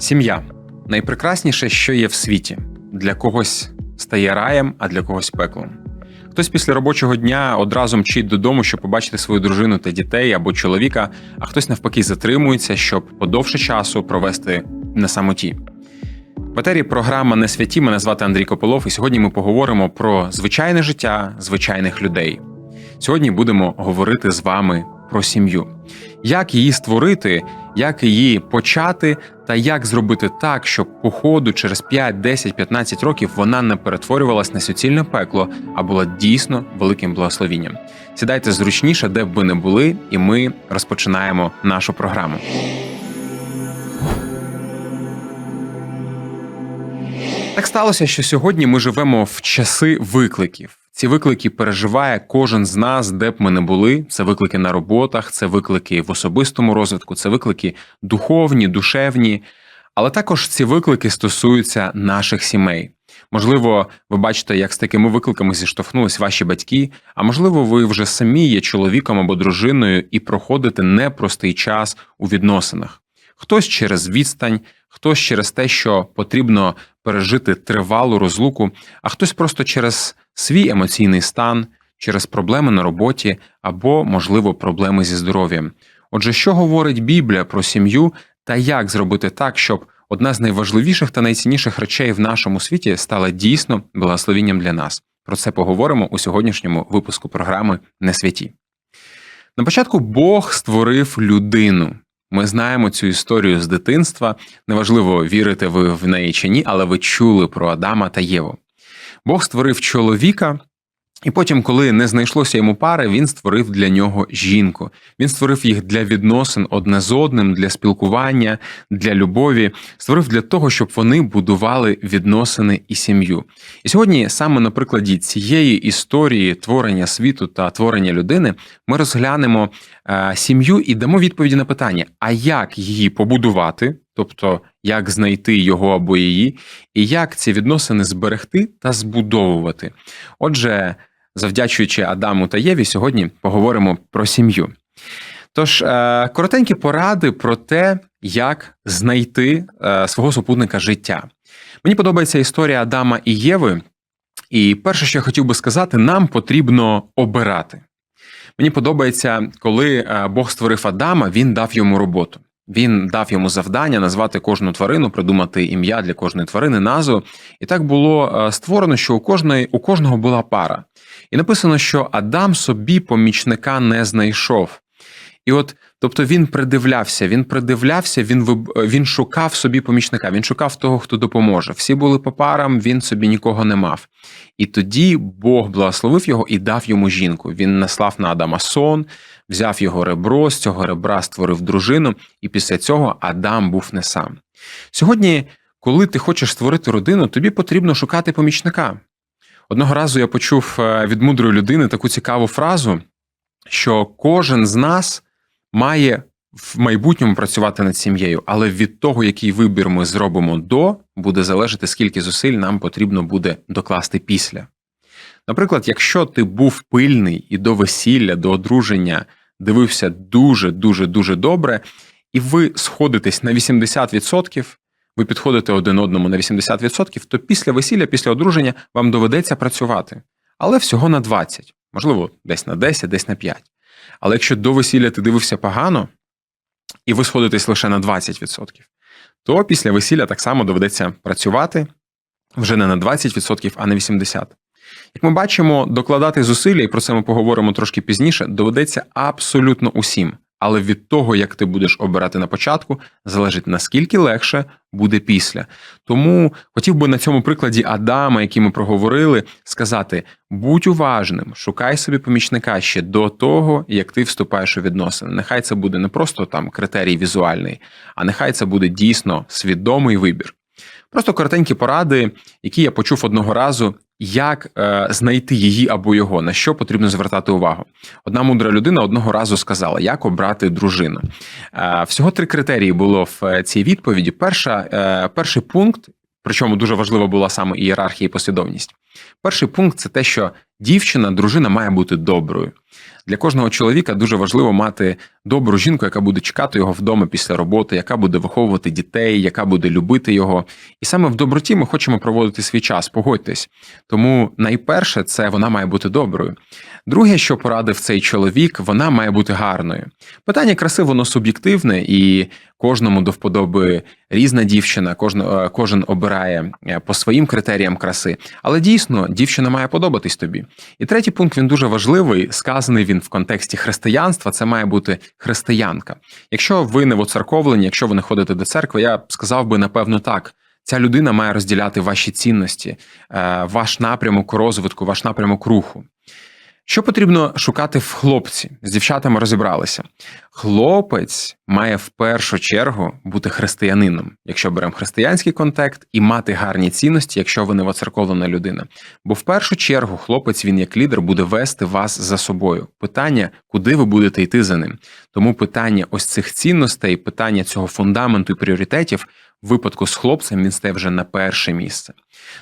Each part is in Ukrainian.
Сім'я найпрекрасніше, що є в світі. Для когось стає раєм, а для когось пеклом. Хтось після робочого дня одразу мчить додому, щоб побачити свою дружину та дітей або чоловіка, а хтось навпаки затримується, щоб подовше часу провести на самоті. В етері програма Не святі. Мене звати Андрій Кополов, і сьогодні ми поговоримо про звичайне життя звичайних людей. Сьогодні будемо говорити з вами про сім'ю, як її створити, як її почати, та як зробити так, щоб по ходу через 5, 10, 15 років вона не перетворювалась на суцільне пекло, а була дійсно великим благословінням. Сідайте зручніше, де б ви не були, і ми розпочинаємо нашу програму. Так сталося, що сьогодні ми живемо в часи викликів. Ці виклики переживає кожен з нас, де б ми не були. Це виклики на роботах, це виклики в особистому розвитку, це виклики духовні, душевні. Але також ці виклики стосуються наших сімей. Можливо, ви бачите, як з такими викликами зіштовхнулись ваші батьки, а можливо, ви вже самі є чоловіком або дружиною і проходите непростий час у відносинах. Хтось через відстань, хтось через те, що потрібно пережити тривалу розлуку, а хтось просто через свій емоційний стан, через проблеми на роботі або, можливо, проблеми зі здоров'ям. Отже, що говорить Біблія про сім'ю та як зробити так, щоб одна з найважливіших та найцінніших речей в нашому світі стала дійсно благословінням для нас? Про це поговоримо у сьогоднішньому випуску програми Не святі. На початку Бог створив людину. Ми знаємо цю історію з дитинства. Неважливо, вірите ви в неї чи ні, але ви чули про Адама та Єву. Бог створив чоловіка, і потім, коли не знайшлося йому пари, він створив для нього жінку. Він створив їх для відносин одне з одним, для спілкування, для любові, створив для того, щоб вони будували відносини і сім'ю. І сьогодні, саме на прикладі цієї історії творення світу та творення людини, ми розглянемо е, сім'ю і дамо відповіді на питання: а як її побудувати? Тобто, як знайти його або її, і як ці відносини зберегти та збудовувати. Отже, завдячуючи Адаму та Єві, сьогодні поговоримо про сім'ю. Тож, е, коротенькі поради про те, як знайти е, свого супутника життя. Мені подобається історія Адама і Єви, і перше, що я хотів би сказати, нам потрібно обирати. Мені подобається, коли е, Бог створив Адама, він дав йому роботу. Він дав йому завдання назвати кожну тварину, придумати ім'я для кожної тварини, назву. І так було створено, що у кожної у кожного була пара. І написано, що Адам собі помічника не знайшов. І от, тобто він придивлявся, він придивлявся, він він шукав собі помічника, він шукав того, хто допоможе. Всі були по парам, він собі нікого не мав. І тоді Бог благословив його і дав йому жінку. Він наслав на Адама сон, взяв його ребро, з цього ребра створив дружину, і після цього Адам був не сам. Сьогодні, коли ти хочеш створити родину, тобі потрібно шукати помічника. Одного разу я почув е, від мудрої людини таку цікаву фразу, що кожен з нас має в майбутньому працювати над сім'єю, але від того, який вибір ми зробимо до, буде залежати, скільки зусиль нам потрібно буде докласти після. Наприклад, якщо ти був пильний і до весілля, до одруження дивився дуже дуже дуже добре, і ви сходитесь на 80%, ви підходите один одному на 80%, то після весілля, після одруження вам доведеться працювати. Але всього на 20, можливо, десь на 10, десь на 5. Але якщо до весілля ти дивився погано, і ви сходитесь лише на 20%, то після весілля так само доведеться працювати вже не на 20%, а на 80%. Як ми бачимо, докладати зусилля, і про це ми поговоримо трошки пізніше, доведеться абсолютно усім але від того, як ти будеш обирати на початку, залежить наскільки легше буде після. Тому хотів би на цьому прикладі Адама, який ми проговорили, сказати: будь уважним, шукай собі помічника ще до того, як ти вступаєш у відносини. Нехай це буде не просто там критерій візуальний, а нехай це буде дійсно свідомий вибір. Просто коротенькі поради, які я почув одного разу, як е, знайти її або його, на що потрібно звертати увагу. Одна мудра людина одного разу сказала, як обрати дружину. Е, всього три критерії було в е, цій відповіді. Перша, е, Перший пункт, причому дуже важлива була саме ієрархія і послідовність. Перший пункт це те, що дівчина, дружина має бути доброю. Для кожного чоловіка дуже важливо мати добру жінку, яка буде чекати його вдома після роботи, яка буде виховувати дітей, яка буде любити його. І саме в доброті ми хочемо проводити свій час. Погодьтесь. Тому найперше, це вона має бути доброю. Друге, що порадив цей чоловік, вона має бути гарною. Питання краси, воно суб'єктивне, і кожному до вподоби різна дівчина, кожен, кожен обирає е, по своїм критеріям краси. Але дійсно дівчина має подобатись тобі. І третій пункт він дуже важливий. Сказаний він в контексті християнства. Це має бути християнка. Якщо ви не воцерковлені, якщо ви не ходите до церкви, я б сказав би напевно так. Ця людина має розділяти ваші цінності, е, ваш напрямок розвитку, ваш напрямок руху. Що потрібно шукати в хлопці? З дівчатами розібралися. Хлопець має в першу чергу бути християнином, якщо беремо християнський контекст, і мати гарні цінності, якщо ви не воцерковлена людина. Бо в першу чергу хлопець він як лідер буде вести вас за собою. Питання, куди ви будете йти за ним. Тому питання ось цих цінностей, питання цього фундаменту і пріоритетів випадку з хлопцем він стає вже на перше місце.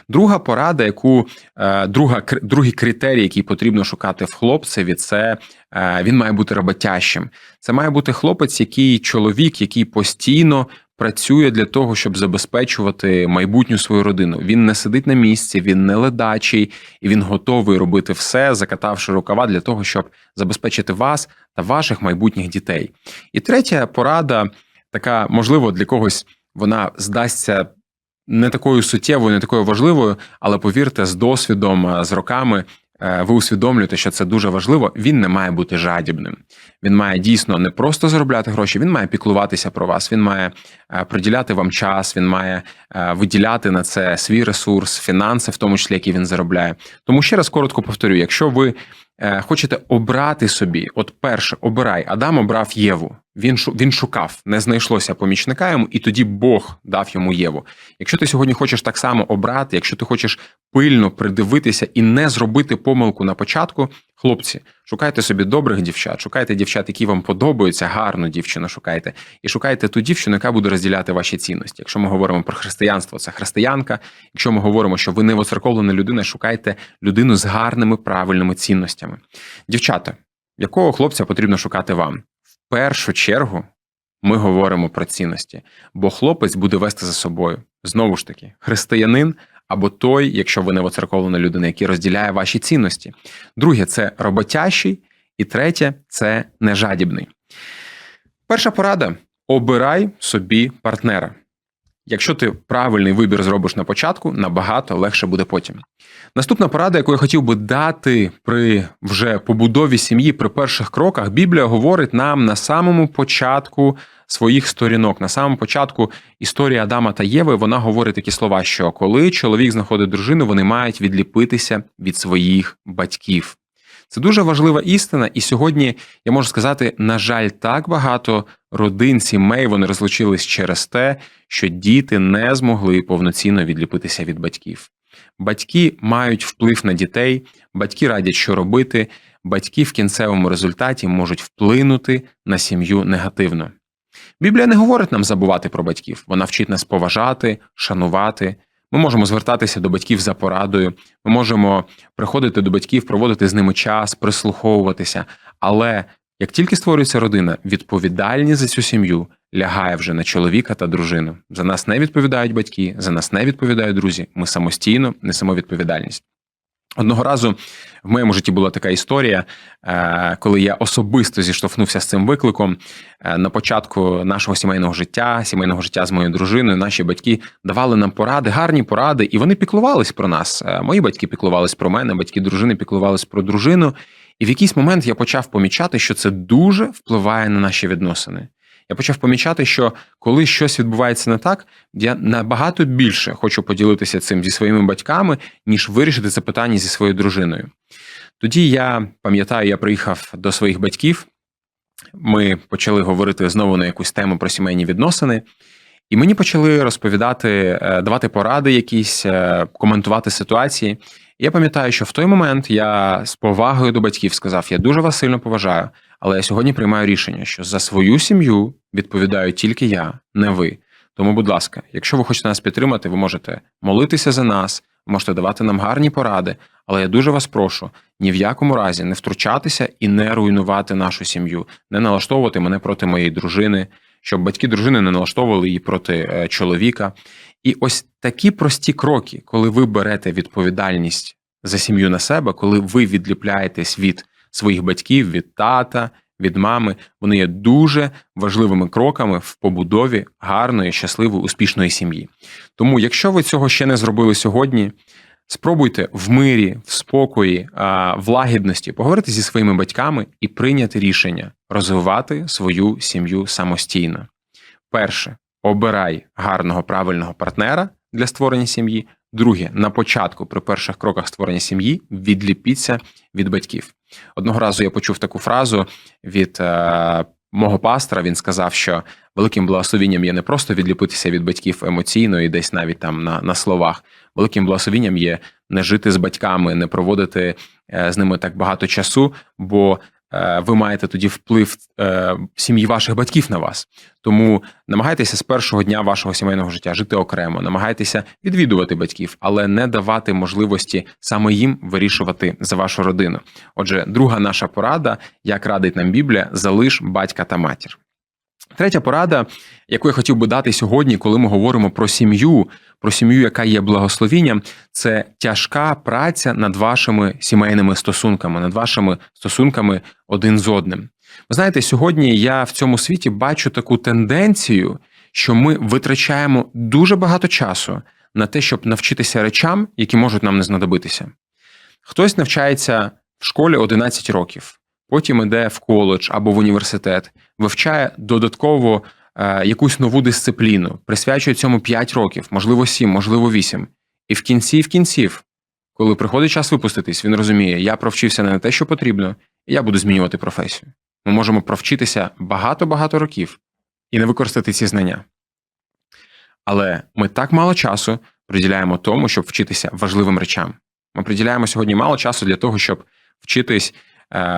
Друга порада, яку е, друга другий критерій, який потрібно шукати в хлопцеві, це е, він має бути роботящим. Це має бути хлопець, який чоловік, який постійно. Працює для того, щоб забезпечувати майбутню свою родину. Він не сидить на місці, він не ледачий і він готовий робити все, закатавши рукава для того, щоб забезпечити вас та ваших майбутніх дітей. І третя порада, така можливо для когось вона здасться не такою суттєвою, не такою важливою, але повірте, з досвідом, з роками. Е, ви усвідомлюєте, що це дуже важливо. Він не має бути жадібним. Він має дійсно не просто заробляти гроші, він має піклуватися про вас. Він має е, приділяти вам час, він має е, виділяти на це свій ресурс, фінанси, в тому числі які він заробляє. Тому ще раз коротко повторю: якщо ви хочете обрати собі, от перше, обирай Адам обрав Єву. Він він шукав, не знайшлося помічника йому, і тоді Бог дав йому Єву. Якщо ти сьогодні хочеш так само обрати, якщо ти хочеш пильно придивитися і не зробити помилку на початку, хлопці, шукайте собі добрих дівчат, шукайте дівчат, які вам подобаються, гарну дівчину шукайте, і шукайте ту дівчину, яка буде розділяти ваші цінності. Якщо ми говоримо про християнство, це християнка. Якщо ми говоримо, що ви не воцерковлена людина, шукайте людину з гарними правильними цінностями. Дівчата, якого хлопця потрібно шукати вам? Першу чергу ми говоримо про цінності, бо хлопець буде вести за собою знову ж таки християнин або той, якщо ви не воцерковлена людина, який розділяє ваші цінності. Друге це роботящий, і третє це нежадібний. Перша порада: обирай собі партнера. Якщо ти правильний вибір зробиш на початку, набагато легше буде потім. Наступна порада, яку я хотів би дати при вже побудові сім'ї при перших кроках, Біблія говорить нам на самому початку своїх сторінок, на самому початку історії Адама та Єви, вона говорить такі слова: що коли чоловік знаходить дружину, вони мають відліпитися від своїх батьків. Це дуже важлива істина, і сьогодні я можу сказати, на жаль, так багато родин, сімей вони розлучились через те, що діти не змогли повноцінно відліпитися від батьків. Батьки мають вплив на дітей, батьки радять, що робити, батьки в кінцевому результаті можуть вплинути на сім'ю негативно. Біблія не говорить нам забувати про батьків, вона вчить нас поважати, шанувати. Ми можемо звертатися до батьків за порадою, ми можемо приходити до батьків, проводити з ними час, прислуховуватися. Але як тільки створюється родина, відповідальність за цю сім'ю лягає вже на чоловіка та дружину. За нас не відповідають батьки, за нас не відповідають друзі. Ми самостійно несемо відповідальність. Одного разу в моєму житті була така історія, е, коли я особисто зіштовхнувся з цим викликом. Е, на початку нашого сімейного життя, сімейного життя з моєю дружиною, наші батьки давали нам поради, гарні поради, і вони піклувались про нас. Е, мої батьки піклувались про мене, батьки дружини піклувались про дружину. І в якийсь момент я почав помічати, що це дуже впливає на наші відносини. Я почав помічати, що коли щось відбувається не так, я набагато більше хочу поділитися цим зі своїми батьками, ніж вирішити це питання зі своєю дружиною. Тоді я пам'ятаю, я приїхав до своїх батьків. Ми почали говорити знову на якусь тему про сімейні відносини, і мені почали розповідати, е, давати поради, якісь е, коментувати ситуації. Я пам'ятаю, що в той момент я з повагою до батьків сказав: я дуже вас сильно поважаю, але я сьогодні приймаю рішення, що за свою сім'ю відповідаю тільки я, не ви. Тому, будь ласка, якщо ви хочете нас підтримати, ви можете молитися за нас, можете давати нам гарні поради, але я дуже вас прошу ні в якому разі не втручатися і не руйнувати нашу сім'ю, не налаштовувати мене проти моєї дружини, щоб батьки дружини не налаштовували її проти е, чоловіка. І ось такі прості кроки, коли ви берете відповідальність за сім'ю на себе, коли ви відліпляєтесь від своїх батьків, від тата, від мами, вони є дуже важливими кроками в побудові гарної, щасливої, успішної сім'ї. Тому, якщо ви цього ще не зробили сьогодні, спробуйте в мирі, в спокої, в лагідності поговорити зі своїми батьками і прийняти рішення розвивати свою сім'ю самостійно. Перше, обирай гарного правильного партнера для створення сім'ї. Друге, на початку, при перших кроках створення сім'ї, відліпіться від батьків. Одного разу я почув таку фразу від е, мого пастора. Він сказав, що великим благословінням є не просто відліпитися від батьків емоційно і десь навіть там на, на словах. Великим благословінням є не жити з батьками, не проводити е, з ними так багато часу, бо ви маєте тоді вплив е, сім'ї ваших батьків на вас. Тому намагайтеся з першого дня вашого сімейного життя жити окремо, намагайтеся відвідувати батьків, але не давати можливості саме їм вирішувати за вашу родину. Отже, друга наша порада, як радить нам Біблія, залиш батька та матір. Третя порада, яку я хотів би дати сьогодні, коли ми говоримо про сім'ю, про сім'ю, яка є благословінням, це тяжка праця над вашими сімейними стосунками, над вашими стосунками один з одним. Ви знаєте, сьогодні я в цьому світі бачу таку тенденцію, що ми витрачаємо дуже багато часу на те, щоб навчитися речам, які можуть нам не знадобитися. Хтось навчається в школі 11 років, потім іде в коледж або в університет, вивчає додатково е, якусь нову дисципліну, присвячує цьому 5 років, можливо, 7, можливо, 8. І в кінці, в кінців, коли приходить час випуститись, він розуміє, я провчився не на те, що потрібно, і я буду змінювати професію. Ми можемо провчитися багато-багато років і не використати ці знання. Але ми так мало часу приділяємо тому, щоб вчитися важливим речам. Ми приділяємо сьогодні мало часу для того, щоб вчитись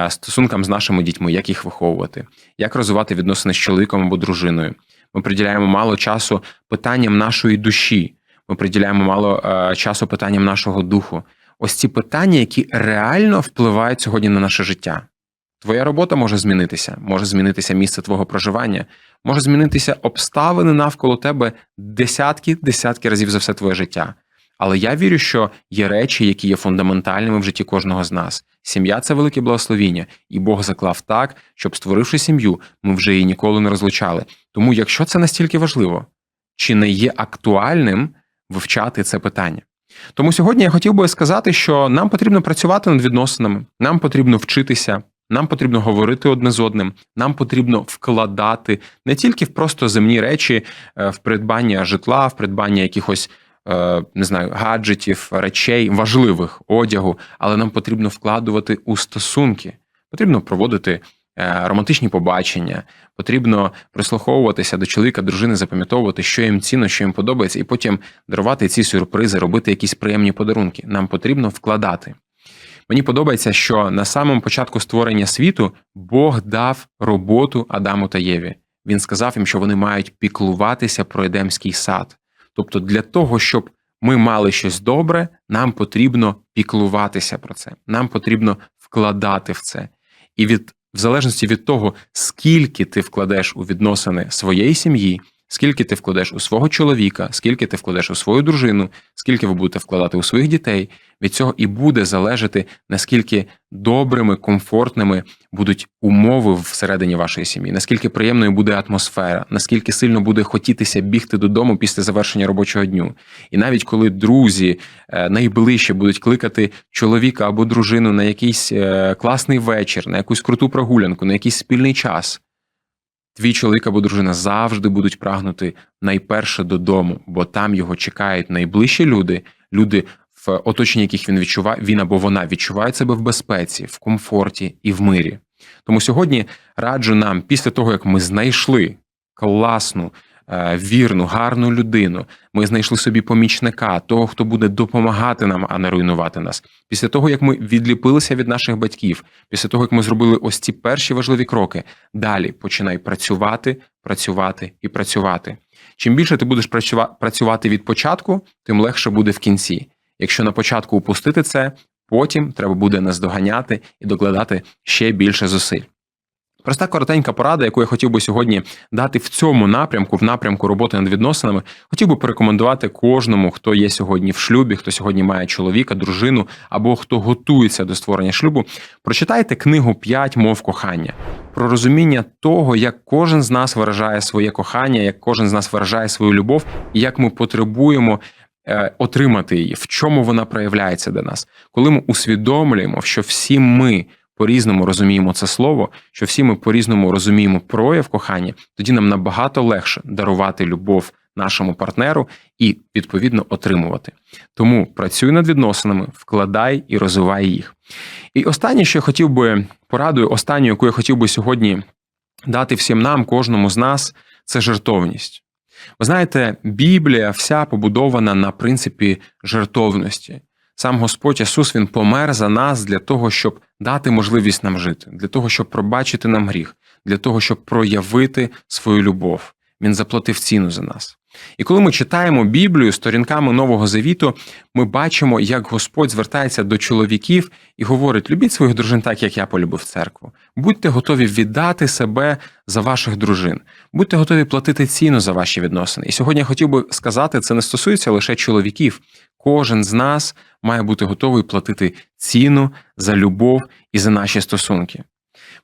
стосункам з нашими дітьми, як їх виховувати, як розвивати відносини з чоловіком або дружиною. Ми приділяємо мало часу питанням нашої душі. Ми приділяємо мало е, часу питанням нашого духу. Ось ці питання, які реально впливають сьогодні на наше життя. Твоя робота може змінитися, може змінитися місце твого проживання, може змінитися обставини навколо тебе десятки, десятки разів за все твоє життя. Але я вірю, що є речі, які є фундаментальними в житті кожного з нас. Сім'я це велике благословіння, і Бог заклав так, щоб, створивши сім'ю, ми вже її ніколи не розлучали. Тому, якщо це настільки важливо, чи не є актуальним вивчати це питання? Тому сьогодні я хотів би сказати, що нам потрібно працювати над відносинами, нам потрібно вчитися. Нам потрібно говорити одне з одним, нам потрібно вкладати не тільки в просто земні речі, е, в придбання житла, в придбання якихось не знаю, гаджетів, речей важливих одягу, але нам потрібно вкладувати у стосунки. Потрібно проводити е, романтичні побачення, потрібно прислуховуватися до чоловіка, дружини, запам'ятовувати, що їм цінно, що їм подобається, і потім дарувати ці сюрпризи, робити якісь приємні подарунки. Нам потрібно вкладати. Мені подобається, що на самому початку створення світу Бог дав роботу Адаму та Єві. Він сказав їм, що вони мають піклуватися про Едемський сад. Тобто, для того, щоб ми мали щось добре, нам потрібно піклуватися про це. Нам потрібно вкладати в це. І від в залежності від того, скільки ти вкладеш у відносини своєї сім'ї, скільки ти вкладеш у свого чоловіка, скільки ти вкладеш у свою дружину, скільки ви будете вкладати у своїх дітей, від цього і буде залежати, наскільки добрими, комфортними будуть умови всередині вашої сім'ї, наскільки приємною буде атмосфера, наскільки сильно буде хотітися бігти додому після завершення робочого дню. І навіть коли друзі е, найближче будуть кликати чоловіка або дружину на якийсь е, класний вечір, на якусь круту прогулянку, на якийсь спільний час. Твій чоловік або дружина завжди будуть прагнути найперше додому, бо там його чекають найближчі люди, люди, в оточенні яких він відчуває, він або вона відчуває себе в безпеці, в комфорті і в мирі. Тому сьогодні раджу нам, після того як ми знайшли класну вірну, гарну людину. Ми знайшли собі помічника, того, хто буде допомагати нам, а не руйнувати нас. Після того, як ми відліпилися від наших батьків, після того, як ми зробили ось ці перші важливі кроки, далі починай працювати, працювати і працювати. Чим більше ти будеш працювати від початку, тим легше буде в кінці. Якщо на початку упустити це, потім треба буде наздоганяти і докладати ще більше зусиль. Проста коротенька порада, яку я хотів би сьогодні дати в цьому напрямку, в напрямку роботи над відносинами, хотів би порекомендувати кожному, хто є сьогодні в шлюбі, хто сьогодні має чоловіка, дружину або хто готується до створення шлюбу. Прочитайте книгу «П'ять мов кохання про розуміння того, як кожен з нас виражає своє кохання, як кожен з нас виражає свою любов, і як ми потребуємо. е, Отримати її, в чому вона проявляється для нас, коли ми усвідомлюємо, що всі ми по-різному розуміємо це слово, що всі ми по-різному розуміємо прояв кохання, тоді нам набагато легше дарувати любов нашому партнеру і відповідно отримувати. Тому працюй над відносинами, вкладай і розвивай їх. І останнє, що я хотів би порадою, останню, яку я хотів би сьогодні дати всім нам, кожному з нас, це жертовність. Ви знаєте, Біблія вся побудована на принципі жертовності. Сам Господь Ісус Він помер за нас для того, щоб дати можливість нам жити, для того, щоб пробачити нам гріх, для того, щоб проявити свою любов. Він заплатив ціну за нас. І коли ми читаємо Біблію сторінками Нового Завіту, ми бачимо, як Господь звертається до чоловіків і говорить: любіть своїх дружин так, як я полюбив церкву. Будьте готові віддати себе за ваших дружин, будьте готові платити ціну за ваші відносини. І сьогодні я хотів би сказати, це не стосується лише чоловіків. Кожен з нас має бути готовий платити ціну за любов і за наші стосунки.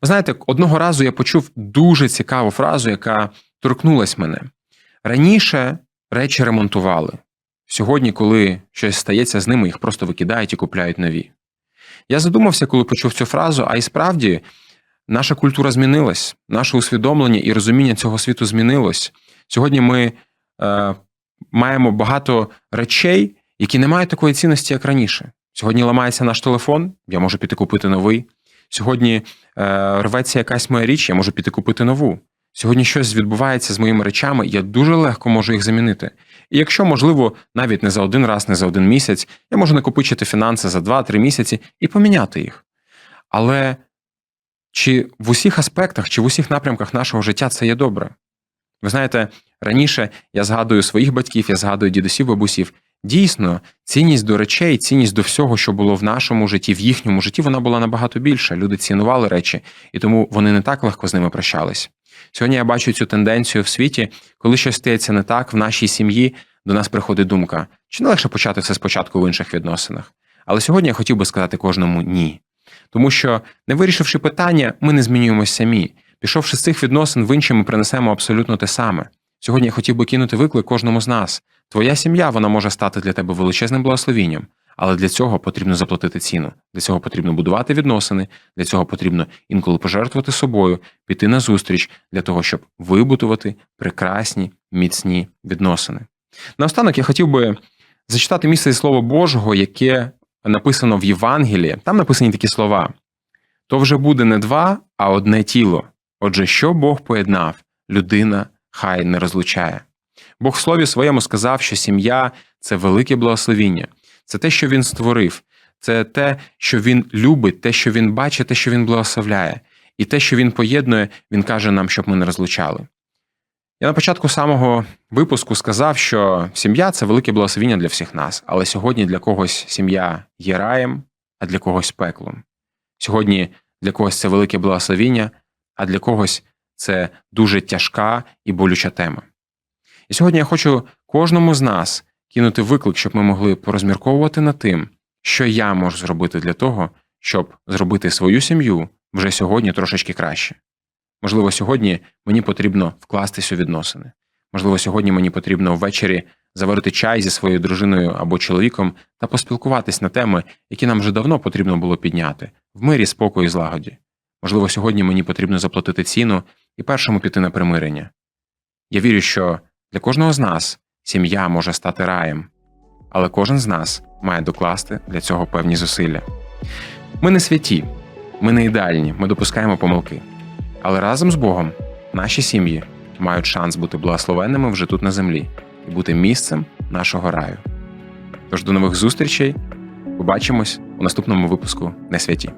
Ви знаєте, одного разу я почув дуже цікаву фразу, яка торкнулась мене. Раніше речі ремонтували. Сьогодні, коли щось стається з ними, їх просто викидають і купляють нові. Я задумався, коли почув цю фразу, а і справді наша культура змінилась, наше усвідомлення і розуміння цього світу змінилось. Сьогодні ми е, маємо багато речей, які не мають такої цінності, як раніше. Сьогодні ламається наш телефон, я можу піти купити новий. Сьогодні е, рветься якась моя річ, я можу піти купити нову. Сьогодні щось відбувається з моїми речами, я дуже легко можу їх замінити. І якщо, можливо, навіть не за один раз, не за один місяць, я можу накопичити фінанси за 2-3 місяці і поміняти їх. Але чи в усіх аспектах, чи в усіх напрямках нашого життя це є добре? Ви знаєте, раніше я згадую своїх батьків, я згадую дідусів, бабусів. Дійсно, цінність до речей, цінність до всього, що було в нашому житті, в їхньому житті, вона була набагато більша. Люди цінували речі, і тому вони не так легко з ними прощались. Сьогодні я бачу цю тенденцію в світі, коли щось стається не так в нашій сім'ї, до нас приходить думка, чи не легше почати все спочатку в інших відносинах. Але сьогодні я хотів би сказати кожному ні. Тому що, не вирішивши питання, ми не змінюємося самі. Пішовши з цих відносин в інші, ми принесемо абсолютно те саме. Сьогодні я хотів би кинути виклик кожному з нас. Твоя сім'я вона може стати для тебе величезним благословінням, але для цього потрібно заплатити ціну. Для цього потрібно будувати відносини, для цього потрібно інколи пожертвувати собою, піти на зустріч для того, щоб вибудувати прекрасні, міцні відносини. Наостанок я хотів би зачитати місце зі Слова Божого, яке написано в Євангелії. Там написані такі слова: то вже буде не два, а одне тіло. Отже, що Бог поєднав, людина хай не розлучає. Бог в слові своєму сказав, що сім'я це велике благословіння, це те, що він створив, це те, що він любить, те, що він бачить, те, що він благословляє, і те, що він поєднує, він каже нам, щоб ми не розлучали. Я на початку самого випуску сказав, що сім'я це велике благословіння для всіх нас, але сьогодні для когось сім'я є раєм, а для когось пеклом. Сьогодні для когось це велике благословіння, а для когось це дуже тяжка і болюча тема. І сьогодні я хочу кожному з нас кинути виклик, щоб ми могли порозмірковувати над тим, що я можу зробити для того, щоб зробити свою сім'ю вже сьогодні трошечки краще. Можливо, сьогодні мені потрібно вкластись у відносини. Можливо, сьогодні мені потрібно ввечері заварити чай зі своєю дружиною або чоловіком та поспілкуватись на теми, які нам вже давно потрібно було підняти в мирі, спокою і злагоді. Можливо, сьогодні мені потрібно заплатити ціну і першому піти на примирення. Я вірю, що для кожного з нас сім'я може стати раєм, але кожен з нас має докласти для цього певні зусилля. Ми не святі, ми не ідеальні, ми допускаємо помилки. Але разом з Богом наші сім'ї мають шанс бути благословенними вже тут на землі і бути місцем нашого раю. Тож до нових зустрічей. Побачимось у наступному випуску Не святі.